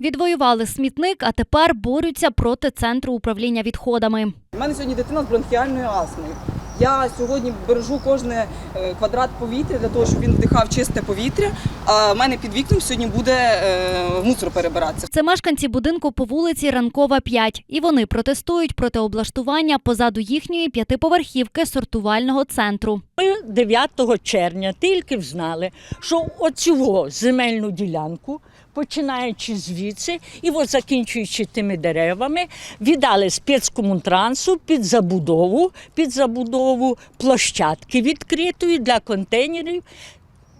Відвоювали смітник, а тепер борються проти центру управління відходами. У мене сьогодні дитина з бронхіальною астмою. Я сьогодні бережу кожен е, квадрат повітря для того, щоб він вдихав чисте повітря. А в мене під вікном сьогодні буде е, мусор перебиратися. Це мешканці будинку по вулиці Ранкова 5, і вони протестують проти облаштування позаду їхньої п'ятиповерхівки сортувального центру. Ми 9 червня тільки взнали, що оцю земельну ділянку, починаючи звідси і от закінчуючи тими деревами, віддали спецкомунтрансу під забудову, під забудову площадки відкритої для контейнерів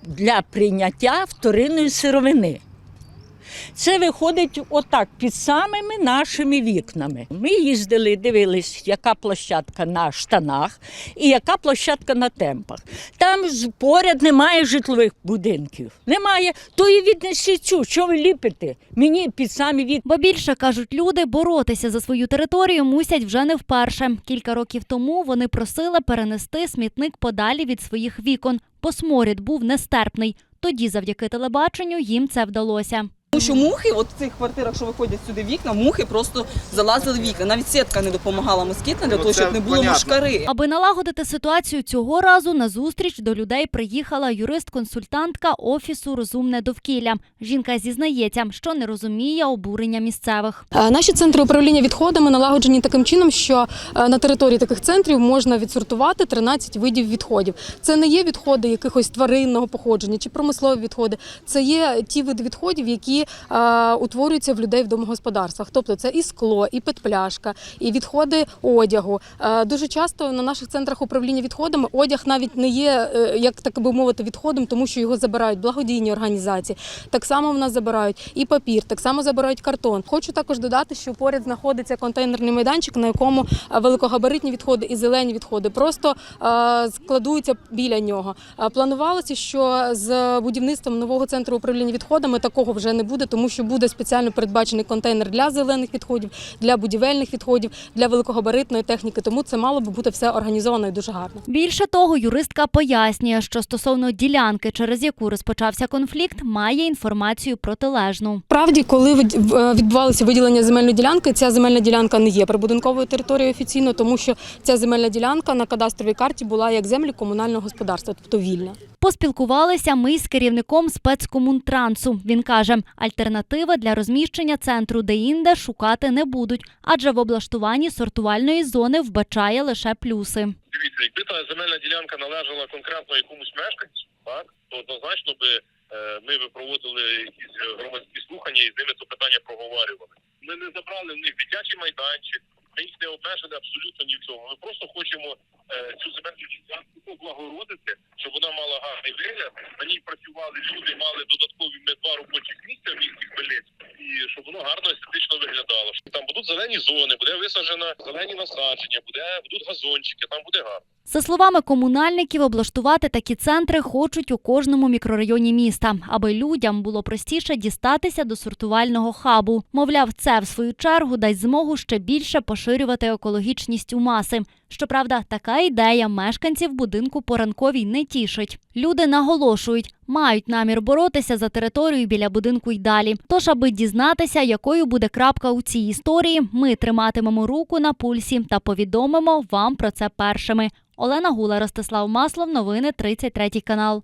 для прийняття вторинної сировини. Це виходить отак під самими нашими вікнами. Ми їздили, дивились, яка площадка на штанах і яка площадка на темпах. Там поряд немає житлових будинків. Немає. То і віднесіть цю, що ви ліпите? Мені під самі вікна. Бо більше кажуть люди, боротися за свою територію мусять вже не вперше. Кілька років тому вони просили перенести смітник подалі від своїх вікон, бо сморід був нестерпний. Тоді, завдяки телебаченню, їм це вдалося. Тому що мухи, от в цих квартирах, що виходять сюди вікна, мухи просто залазили в вікна. Навіть сітка не допомагала москітна для Ну, того, щоб не було понятно. мушкари. Аби налагодити ситуацію цього разу, на зустріч до людей приїхала юрист-консультантка офісу Розумне довкілля. Жінка зізнається, що не розуміє обурення місцевих. Е, Наші центри управління відходами налагоджені таким чином, що е, на території таких центрів можна відсортувати 13 видів відходів. Це не є відходи якихось тваринного походження чи промислові відходи. Це є ті види відходів, які е, утворюються в людей в домогосподарствах. Тобто це і скло, і петпляшка, і відходи одягу. Е, Дуже часто на наших центрах управління відходами одяг навіть не є, е, як так би мовити, відходом, тому що його забирають благодійні організації. Так само в нас забирають і папір, так само забирають картон. Хочу також додати, що поряд знаходиться контейнерний майданчик, на якому е, великогабаритні відходи і зелені відходи просто е, складуються біля нього. Е, Планувалося, що з будівництвом нового центру управління відходами такого вже не буде, тому що буде спеціально передбачений контейнер для зелених відходів, для будівельних відходів, для великогабаритної техніки. Тому це мало би бути все організовано і дуже гарно. Більше того, юристка пояснює, що стосовно ділянки, через яку розпочався конфлікт, має інформацію протилежну. Справді, коли е, відбувалося виділення земельної ділянки, ця земельна ділянка не є прибудинковою територією офіційно, тому що ця земельна ділянка на кадастровій карті була як землі комунального господарства, тобто вільна. Поспілкувалися ми з керівником спецкомунтрансу. Він каже, альтернативи для розміщення центру деінде шукати не будуть, адже в облаштуванні сортувальної зони вбачає лише плюси. Дивіться, якби та земельна ділянка належала конкретно якомусь мешканцю, так то однозначно би е, ми би проводили якісь громадські слухання і з ними це питання проговорювали. Ми не забрали в них дитячий майданчик, їх не обмежили абсолютно ні в. Ми просто хочемо е, цю земельну ділянку облагородити, щоб вона мала гарний вигляд. На ній працювали люди, мали додаткові не два робочих місця в місті Хмельницьк, і щоб воно гарно естетично виглядало. Там будуть зелені зони, буде висаджена зелені насадження, буде будуть газончики, там буде гарно. За словами комунальників, облаштувати такі центри хочуть у кожному мікрорайоні міста, аби людям було простіше дістатися до сортувального хабу. Мовляв, це в свою чергу дасть змогу ще більше поширювати екологічність у маси. Щоправда, така ідея мешканців будинку по ранковій не тішить. Люди наголошують, мають намір боротися за територію біля будинку й далі. Тож, аби дізнатися, якою буде крапка у цій історії, ми триматимемо руку на пульсі та повідомимо вам про це першими. Олена Гула, Ростислав Маслов, новини 33 канал.